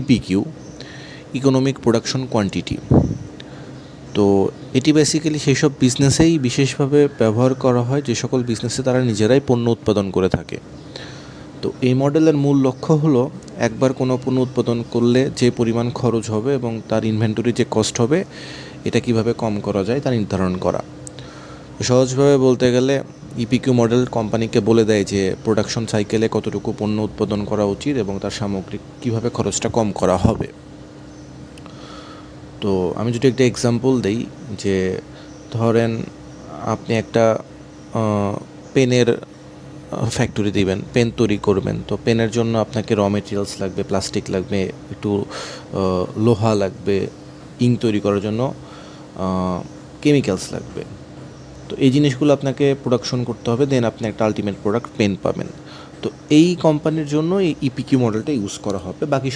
ইপিকিউ economic production quantity তো এটি basically সেই সব বিজনেসেই বিশেষভাবে ব্যবহার করা হয়, যে সকল বিজনেসে তারা নিজেরাই পণ্য উৎপাদন করে থাকে। তো এই মডেলের মূল লক্ষ্য হলো, একবার কোনো পণ্য উৎপাদন করলে যে পরিমাণ খরচ হবে এবং তার ইনভেন্টরি যে কস্ট হবে, এটা কীভাবে কম করা যায় তা নির্ধারণ করা। সহজভাবে বলতে গেলে ইপিকিউ মডেল কোম্পানিকে বলে দেয় যে প্রোডাকশন সাইকেলে কতটুকু পণ্য উৎপাদন করা উচিত এবং তার সামগ্রিক কীভাবে খরচটা কম করা হবে। তো আমি যদি একটা এক্সাম্পল দেই যে, ধরেন আপনি একটা পেনের ফ্যাক্টরি দিবেন, পেন তৈরি করবেন। তো পেনের জন্য আপনাকে র মেটেরিয়ালস লাগবে প্লাস্টিক লাগবে, একটু লোহা লাগবে ইঙ্ক তৈরি করার জন্য কেমিক্যালস লাগবে। তো এই জিনিসগুলো আপনাকে প্রোডাকশন করতে হবে দেন আপনি একটা আলটিমেট প্রোডাক্ট পেন পাবেন। তো এই কোম্পানির জন্য এই ইপিকিউ মডেলটা ইউজ করা হবে। বাকি সব